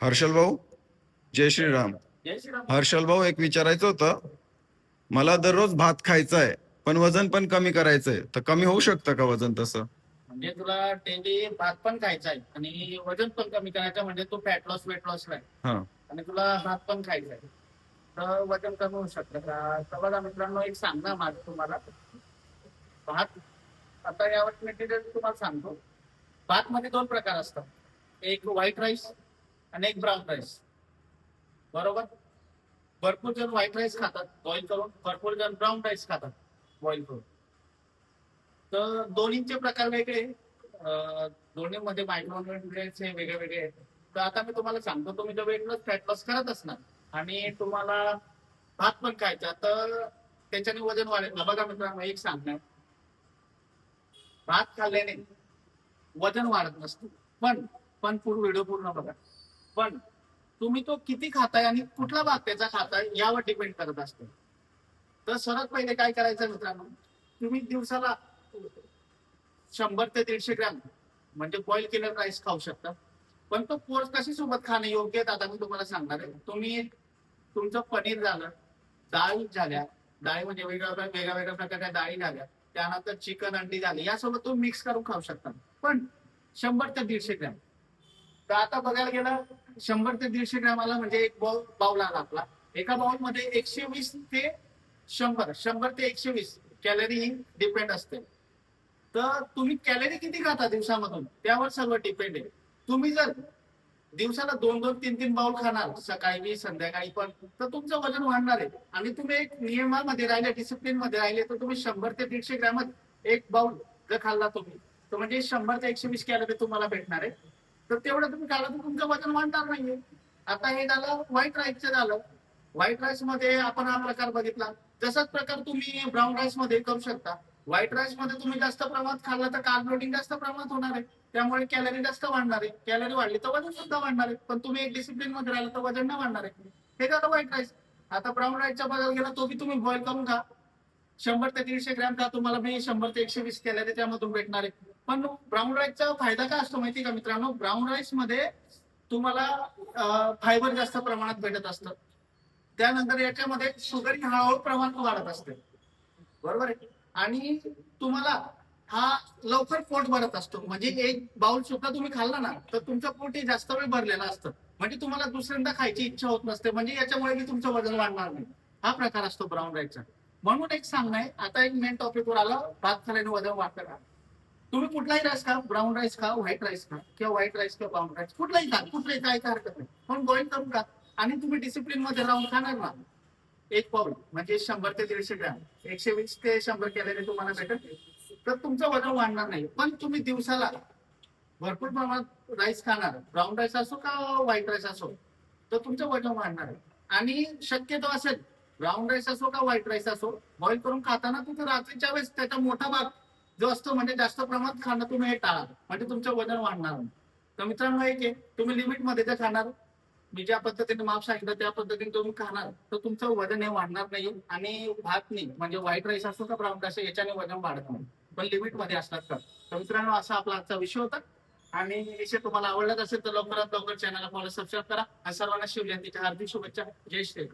हर्षल भाऊ? जय श्रीराम हर्षल भाऊ एक विचारायचं होतं. मला दररोज भात खायचा आहे पण वजन पण कमी करायचंय. तर कमी होऊ शकतं का वजन तसं? म्हणजे तुला डेली भात पण खायचा आहे आणि वजन पण कमी करायचं म्हणजे तू फॅट लॉस वेट लॉस आहे हा. आणि तुला भात पण खायचा आहे तर वजन कमी होऊ शकतं. का तर बघा मित्रांनो एक सांगणार माझं तुम्हाला. भात आता यावर मी डिटेल तुम्हाला सांगतो. भात मध्ये दोन प्रकार असतात. एक व्हाईट राईस आणि एक ब्राऊन राईस बरोबर? भरपूर जण व्हाईट राईस खातात बॉईल करून. भरपूर जण ब्राऊन राईस खातात बॉईल करून. तर दोन्हीचे प्रकार वेगळे. दोन्हीमध्ये मायक्रोन्युट्रिएंट्स हे वेगळे वेगळे आहेत. तर आता मी तुम्हाला सांगतो तुम्ही जर वेट लॉस फॅट लॉस करत असणार आणि तुम्हाला भात पण खायचा तर त्याच्याने वजन वाढेल. बघा मित्रांनो एक सांगणार. भात खाल्ल्याने वजन वाढत नसतं. पण पण पूर्ण व्हिडिओ पूर्ण बघा. पण तुम्ही तो किती खाताय आणि कुठला भाग त्याचा खाताय यावर डिपेंड करत असते. तर सर्वात पहिले काय करायचं मित्रांनो? तुम्ही दिवसाला शंभर ते दीडशे ग्रॅम म्हणजे बॉईल केलेला राईस खाऊ शकता. पण तो कोर्स कशी सोबत खाणं योग्य आहे आता मी तुम्हाला सांगणार आहे. तुम्ही तुमचं पनीर झालं डाळी झाल्या डाळी म्हणजे वेगळ्या वेगळ्या वेगळ्या प्रकारच्या डाळी झाल्या त्यानंतर चिकन अंडी झाली यासोबत तुम्ही मिक्स करून खाऊ शकता. पण शंभर ते दीडशे ग्रॅम. तर आता बघायला गेलं शंभर ते दीडशे ग्रॅमाला म्हणजे एक बाउल बाउल आला आपला. एका बाउलमध्ये एकशे वीस ते शंभर शंभर ते एकशे वीस कॅलरी ही डिपेंड असते. तर तुम्ही कॅलरी किती खाता दिवसामधून? त्यावर सर्व डिपेंड आहे. तुम्ही जर दिवसाला दोन दोन तीन तीन बाउल खाणार सकाळी संध्याकाळी पण तर तुमचं वजन वाढणार आहे. आणि तुम्ही एक नियमामध्ये राहिले डिसिप्लिनमध्ये राहिले तर तुम्ही शंभर ते दीडशे ग्रॅमात एक बाउल जर खाल्ला तुम्ही तर म्हणजे शंभर ते एकशे वीस कॅलरी तुम्हाला भेटणार आहे. तर तेवढं तुम्ही खाल्लं तर तुमचं वजन वाढणार नाहीये. आता हे झालं व्हाईट राईसचं झालं. व्हाईट राईसमध्ये आपण हा प्रकार बघितला. तसाच प्रकार तुम्ही ब्राऊन राईसमध्ये करू शकता. व्हाईट राईसमध्ये तुम्ही जास्त प्रमाणात खाल्ला तर कार्बोहायड्रेट जास्त प्रमाणात होणार आहे. त्यामुळे कॅलरी जास्त वाढणार आहे. कॅलरी वाढली तर वजन सुद्धा वाढणार आहे. पण तुम्ही एक डिसिप्लिनमध्ये राहिलं तर वजन नाही वाढणार आहे. हे झालं व्हाईट राईस आता ब्राऊन राईसच्या बघायला गेला तो बी तुम्ही बॉईल करून खा. शंभर ते दीडशे ग्रॅम खा. तुम्हाला मी शंभर ते एकशे वीस कॅलरी त्यामधून भेटणार आहे. पण ब्राऊन राईसचा फायदा काय असतो माहिती का मित्रांनो? ब्राऊन राईसमध्ये तुम्हाला फायबर जास्त प्रमाणात भेटत असतं. त्यानंतर याच्यामध्ये शुगर हळूहळू प्रमाण वाढत असते. बरोबर आहे? आणि तुम्हाला हा लवकर पोट भरत असतो. म्हणजे एक बाउल सुद्धा तुम्ही खाल्ला ना तर तुमचं पोट हे जास्त वेळ भरलेलं असतं. म्हणजे तुम्हाला दुसऱ्यांदा खायची इच्छा होत नसते. म्हणजे याच्यामुळे की तुमचं वजन वाढणार नाही. हा प्रकार असतो ब्राऊन राईसचा म्हणून एक सांगणं आहे आता एक मेन टॉपिकवर आलं भात खाल्याने वजन वाढतं तुम्ही कुठलाही राईस खा ब्राऊन राईस खा व्हाईट राईस खा किंवा व्हाईट राईस किंवा ब्राऊन राईस कुठलाही खा कुठलाही काय काय हरकत नाही. पण बॉईल करून खा. आणि तुम्ही डिसिप्लिनमध्ये राहून खाणार ना एक पाऊल म्हणजे शंभर ते दीडशे ग्रॅम. एकशे वीस ते शंभर कॅलरी तुम्हाला भेटत तर तुमचं वजन वाढणार नाही. पण तुम्ही दिवसाला भरपूर प्रमाणात राईस खाणार. ब्राऊन राईस असो का व्हाईट राईस असो तर तुमचं वजन वाढणार आहे. आणि शक्यतो असेल ब्राऊन राईस असो का व्हाईट राईस असो बॉईल करून खाताना तुम्ही रात्रीच्या वेळेस त्याचा मोठा भाग जो असतो म्हणजे जास्त प्रमाणात खाणं तुम्ही हे टाळा. म्हणजे तुमचं वजन वाढणार नाही. तर मित्रांनो एक आहे तुम्ही लिमिटमध्ये जर खाणार मी ज्या पद्धतीने माप सांगितलं त्या पद्धतीने तुम्ही खाणार तर तुमचं वजन हे वाढणार नाही आणि भात नाही म्हणजे व्हाईट राईस असतो का ब्राऊन राईस याच्याने वजन वाढत नाही. पण लिमिटमध्ये असतात तर. मित्रांनो असा आपला आजचा विषय होता. आणि विषय तुम्हाला आवडलाच असेल तर लवकरात लवकर चॅनलला फॉलो सबस्क्राईब करा. आणि सर्वांना शिवजयंतीच्या हार्दिक शुभेच्छा. जय श्री